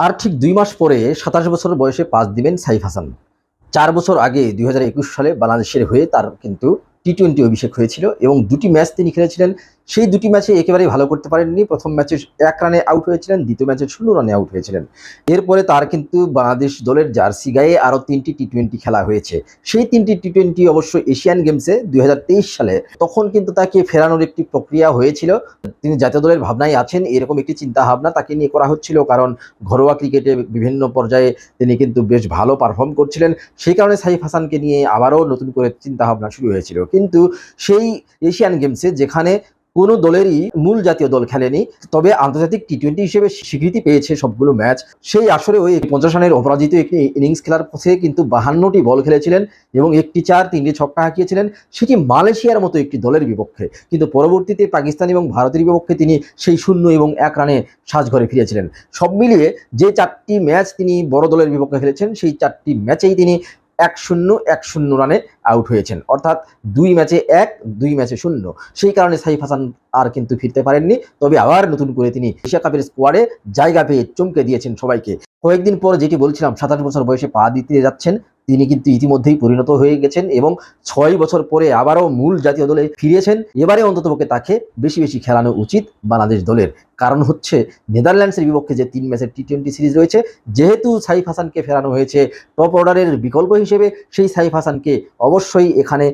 আর ঠিক দুই মাস পরে সাতাশ বছর বয়সে পাস দিবেন সাইফ হাসান। চার বছর আগে দুই হাজার একুশ সালে বাংলাদেশের হয়ে তার কিন্তু টি টোয়েন্টি অভিষেক হয়েছিল এবং দুটি ম্যাচ তিনি খেলেছিলেন সেই দুটি ম্যাচে একেবারেই ভালো করতে পারেননি। প্রথম ম্যাচে এক রানে আউট হয়েছিলেন, দ্বিতীয় ম্যাচে শূন্য রানে আউট হয়েছিলেন। এরপরে তার কিন্তু বাংলাদেশ দলের জার্সি গায়ে আরও তিনটি টি টোয়েন্টি খেলা হয়েছে। সেই তিনটি টি টোয়েন্টি অবশ্য এশিয়ান গেমসে দুই হাজার তেইশ সালে তখন কিন্তু তাকে ফেরানোর একটি প্রক্রিয়া হয়েছিল। তিনি জাতীয় দলের ভাবনায় আছেন, এরকম একটি চিন্তা ভাবনা তাকে নিয়ে করা হচ্ছিল কারণ ঘরোয়া ক্রিকেটে বিভিন্ন পর্যায়ে তিনি কিন্তু বেশ ভালো পারফর্ম করছিলেন। সেই কারণে সাইফ হাসানকে নিয়ে আবারও নতুন করে চিন্তা ভাবনা শুরু হয়েছিল। কিন্তু সেই এশিয়ান গেমসে যেখানে কোনো দলেরই মূল জাতীয় দল খেলেনি, তবে আন্তর্জাতিক টি টোয়েন্টি হিসেবে স্বীকৃতি পেয়েছে সবগুলো ম্যাচ। সেই আসরে ওই পঞ্চাশ রানের অপরাজিত একটি ইনিংস খেলার পথে কিন্তু বাহান্নটি বল খেলেছিলেন এবং একটি চার, তিনটি ছক্কা হাঁকিয়েছিলেন। সেটি মালয়েশিয়ার মতো একটি দলের বিপক্ষে। কিন্তু পরবর্তীতে পাকিস্তান এবং ভারতের বিপক্ষে তিনি সেই শূন্য এবং এক রানে সাজঘরে ফিরেছিলেন। সব মিলিয়ে যে চারটি ম্যাচ তিনি বড় দলের বিপক্ষে খেলেছেন, সেই চারটি ম্যাচেই তিনি এক শূন্য এক শূন্য রানে আউট হয়েছেন। অর্থাৎ দুই ম্যাচে এক, দুই ম্যাচে শূন্য। সেই কারণে সাইফ হাসান আর কিন্তু ফিরতে পারেননি। তবে আবার নতুন করে তিনি এশিয়া কাপের স্কোয়াডে জায়গা পেয়ে চমকে দিয়েছেন সবাইকে। কয়েকদিন পর যেটি বলছিলাম, সাতাশ বছর বয়সে পা দিতে যাচ্ছেন তিনি কিন্তু ইতিমধ্যেই পরিণত হয়ে গেছেন এবং ছয় বছর পরে আবারও মূল জাতীয় দলে ফিরিয়েছেন। এবারে অন্ততপক্ষে তাকে বেশি বেশি খেলানো উচিত বাংলাদেশ দলের। কারণ হচ্ছে, নেদারল্যান্ডসের বিপক্ষে যে তিন ম্যাচের টি টোয়েন্টি সিরিজ রয়েছে, যেহেতু সাইফ হাসানকে ফেরানো হয়েছে, টপ অর্ডারের বিকল্প হিসেবে সেই সাইফ হাসানকে অবশ্যই এখানে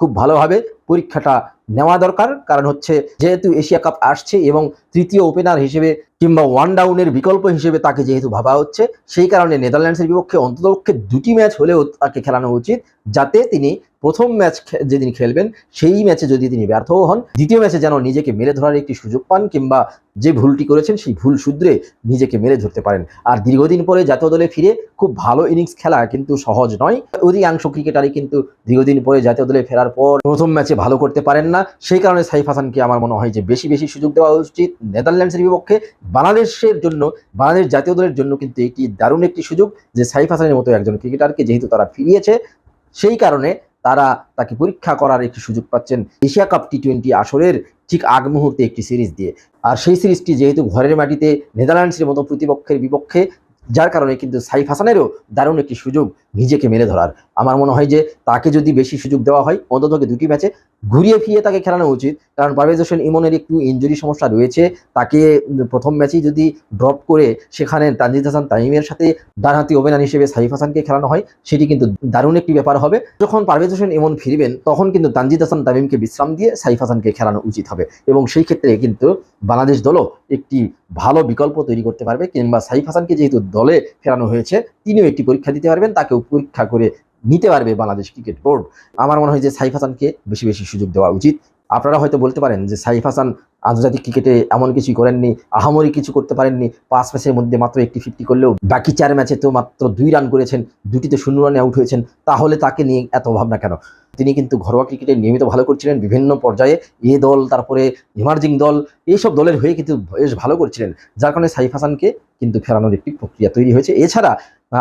খুব ভালোভাবে পরীক্ষাটা নেওয়া দরকার। কারণ হচ্ছে, যেহেতু এশিয়া কাপ আসছে এবং তৃতীয় ওপেনার হিসেবে কিংবা ওয়ান ডাউনের বিকল্প হিসেবে তাকে যেহেতু ভাবা হচ্ছে, সেই কারণে নেদারল্যান্ডসের বিপক্ষে অন্ততপক্ষে দুটি ম্যাচ হলেও তাকে খেলানো উচিত, যাতে তিনি প্রথম ম্যাচ যেদিন খেলবেন, সেই ম্যাচে যদি তিনি ব্যর্থও হন, দ্বিতীয় ম্যাচে যেন নিজেকে মেরে ধরার একটি সুযোগ পান কিংবা যে ভুলটি করেছেন, সেই ভুল শুধরে নিজেকে মেরে ধরতে পারেন। আর দীর্ঘদিন পরে জাতীয় দলে ফিরে খুব ভালো ইনিংস খেলা কিন্তু সহজ নয়। অধিকাংশ ক্রিকেটারই কিন্তু দীর্ঘদিন পরে জাতীয় দলে ফেরার পর প্রথম ম্যাচে ভালো করতে পারেন না। সেই কারণে সাইফ হাসানকে আমার মনে হয় যে বেশি বেশি সুযোগ দেওয়া উচিত। নেদারল্যান্ডসের বিপক্ষে বাংলাদেশের জন্য, বাংলাদেশ জাতীয় দলের জন্য কিন্তু এটি দারুণ একটি সুযোগ যে সাইফ হাসানের মতো একজন ক্রিকেটারকে যেহেতু তারা ফিরিয়েছে, সেই কারণে তারা তাকে পরীক্ষা করার একটি সুযোগ পাচ্ছেন এশিয়া কাপ টি টোয়েন্টি আসরের ঠিক আগ মুহূর্তে একটি সিরিজ দিয়ে। আর সেই সিরিজটি যেহেতু ঘরের মাটিতে নেদারল্যান্ডসের মতো প্রতিপক্ষের বিপক্ষে, যার কারণে কিন্তু সাইফ হাসানেরও দারুণ একটি সুযোগ নিজেকে মেরে ধরার। আমার মনে হয় যে তাকে যদি বেশি সুযোগ দেওয়া হয় অন্ততকে দুটি ম্যাচে ঘুরিয়ে ফিরিয়ে তাকে খেলানো উচিত। কারণ পারভেজ হোসেন ইমনের একটু ইঞ্জুরি সমস্যা রয়েছে। তাকে প্রথম ম্যাচেই যদি ড্রপ করে, সেখানে তানজিদ হাসান তামিমের সাথে ডানহাতি ওপেনার হিসেবে সাইফ হাসানকে খেলানো হয়, সেটি কিন্তু দারুণ একটি ব্যাপার হবে। যখন পারভেজ হোসেন ইমন ফিরবেন, তখন কিন্তু তানজিদ হাসান তামিমকে বিশ্রাম দিয়ে সাইফ হাসানকে খেলানো উচিত হবে। এবং সেই ক্ষেত্রে কিন্তু বাংলাদেশ দলও একটি ভালো বিকল্প তৈরি করতে পারবে, কিংবা সাইফ হাসানকে যেহেতু দলে ফেরানো হয়েছে, তিনিও একটি পরীক্ষা দিতে পারবেন, তাকেও পরীক্ষা করে নিতে পারবে বাংলাদেশ ক্রিকেট বোর্ড। আমার মনে হয় যে সাইফ হাসানকে বেশি বেশি সুযোগ দেওয়া উচিত। আপনারা হয়তো বলতে পারেন যে সাইফ হাসান আন্তর্জাতিক ক্রিকেটে এমন কিছুই করেননি, আহামরি কিছু করতে পারেননি। পাঁচ ম্যাচের মধ্যে মাত্র একটি ফিফটি করলেও বাকি চার ম্যাচে তো মাত্র দুই রান করেছেন, দুটিতে শূন্য রানে আউট হয়েছেন। তাহলে তাকে নিয়ে এত ভাবনা কেন? তিনি কিন্তু ঘরোয়া ক্রিকেটে নিয়মিত ভালো করছিলেন, বিভিন্ন পর্যায়ে এ দল, তারপরে ইমার্জিং দল, এইসব দলের হয়ে কিন্তু বেশ ভালো করছিলেন। যার কারণে সাইফ হাসানকে কিন্তু ফেরানোর একটি প্রক্রিয়া তৈরি হয়েছে। এছাড়া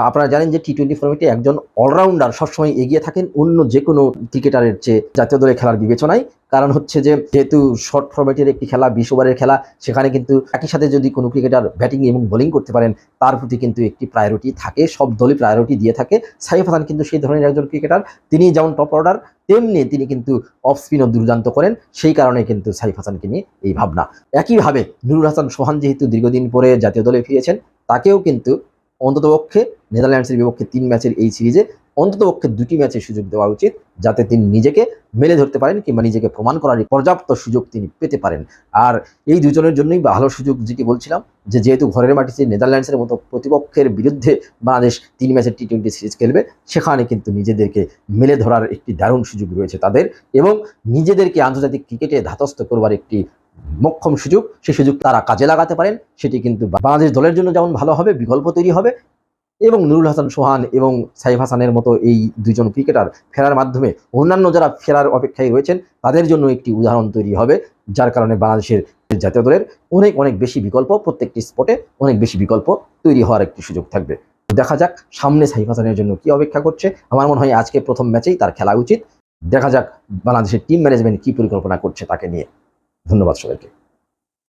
আপনারা জানেন যে টি টোয়েন্টি ফর্মেটে একজন অলরাউন্ডার সবসময় এগিয়ে থাকেন অন্য যে কোনো ক্রিকেটারের চেয়ে জাতীয় দলে খেলার বিবেচনায়। কারণ হচ্ছে যে, যেহেতু শর্ট ফর্মেটের একটি খেলা, বিশ ওভারের খেলা, সেখানে কিন্তু একই সাথে যদি কোনো ক্রিকেটার ব্যাটিং এবং বোলিং করতে পারেন, তার প্রতি কিন্তু একটি প্রায়োরিটি থাকে, সব দলই প্রায়োরিটি দিয়ে থাকে। সাইফ হাসান কিন্তু সেই ধরনের একজন ক্রিকেটার তিনি যেমন টপ অর্ডার তেমনি তিনি কিন্তু অফ স্পিনও দুর্দান্ত করেন, সেই কারণে কিন্তু সাইফ হাসানকে নিয়ে এই ভাবনা। একইভাবে নুরুল হাসান সোহান যেহেতু দীর্ঘদিন পরে জাতীয় দলে ফিরেছেন, তাকেও কিন্তু অন্ততপক্ষে নেদারল্যান্ডসের বিপক্ষে তিন ম্যাচের এই সিরিজে অন্ততপক্ষে দুটি ম্যাচের সুযোগ দেওয়া উচিত, যাতে তিনি নিজেকে মেলে ধরতে পারেন কিংবা নিজেকে প্রমাণ করার পর্যাপ্ত সুযোগ তিনি পেতে পারেন। আর এই দুজনের জন্যই ভালো সুযোগ যেটি বলছিলাম, যে যেহেতু ঘরের মাটিতে নেদারল্যান্ডসের মতো প্রতিপক্ষের বিরুদ্ধে বাংলাদেশ তিন ম্যাচের টি টোয়েন্টি সিরিজ খেলবে, সেখানে কিন্তু নিজেদেরকে মেলে ধরার একটি দারুণ সুযোগ রয়েছে তাদের এবং নিজেদেরকে আন্তর্জাতিক ক্রিকেটে ধাতস্থ করবার একটি মক্ষম সুযোগ সেই সুযোগ তারা কাজে লাগাতে পারেন, সেটি কিন্তু বাংলাদেশ দলের জন্য যেমন ভালো হবে, বিকল্প তৈরি হবে এবং নুরুল হাসান সোহান এবং সাইফ হাসানের মতো এই দুজন ক্রিকেটার ফেরার মাধ্যমে অন্যান্য যারা ফেরার অপেক্ষায় রয়েছেন, তাদের জন্য একটি উদাহরণ তৈরি হবে, যার কারণে বাংলাদেশের জাতীয় দলের অনেক অনেক বেশি বিকল্প, প্রত্যেকটি স্পটে অনেক বেশি বিকল্প তৈরি হওয়ার একটি সুযোগ থাকবে। দেখা যাক সামনে সাইফ হাসানের জন্য কি অপেক্ষা করছে। আমার মনে হয় আজকে প্রথম ম্যাচেই তার খেলা উচিত। দেখা যাক বাংলাদেশের টিম ম্যানেজমেন্ট কি পরিকল্পনা করছে তাকে নিয়ে। ধন্যবাদ সবাইকে।